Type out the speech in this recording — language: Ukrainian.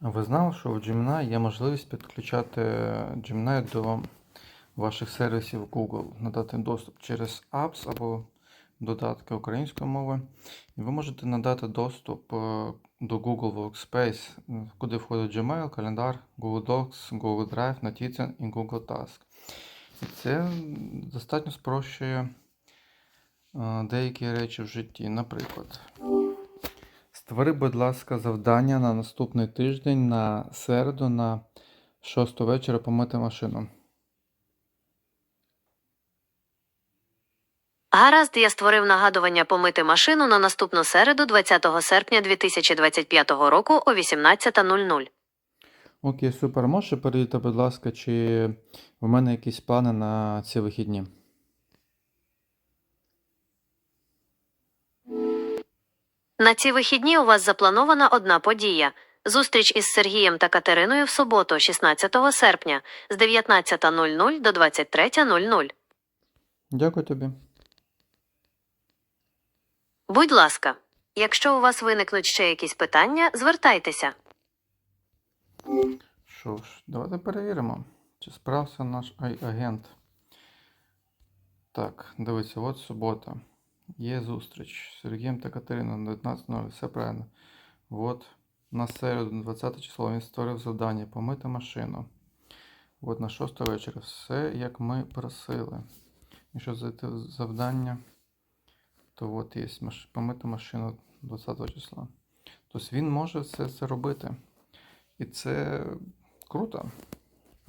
Ви знали, що в Gemini є можливість підключати Gemini до ваших сервісів Google, надати доступ через Apps або додатки української мови. І ви можете надати доступ е, до Google Workspace, е, куди входить Gmail, календар, Google Docs, Google Drive, Notizen і Google Task. І це достатньо спрощує е, деякі речі в житті. Наприклад, Створи, будь ласка, завдання на наступний тиждень на середу на 6 вечора помити машину. Гаразд, я створив нагадування помити машину на наступну середу, 20 серпня 2025 року о 18.00. Окей, супер. Можеш перевірити, будь ласка, чи в мене якісь плани на ці вихідні? На ці вихідні у вас запланована одна подія. Зустріч із Сергієм та Катериною в суботу, 16 серпня, з 19.00 до 23.00. Дякую тобі. Будь ласка, якщо у вас виникнуть ще якісь питання, звертайтеся. Що ж, давайте перевіримо, чи справився наш ай- агент. Так, дивіться, от субота. Є зустріч з Сергієм та Катериною на 19.00, все правильно. От на середу, 20 число, він створив завдання помити машину. От на 6 вечора. Все як ми просили. Якщо зайти в завдання, то от є помити машину 20 числа. Тобто він може все це робити. І це круто.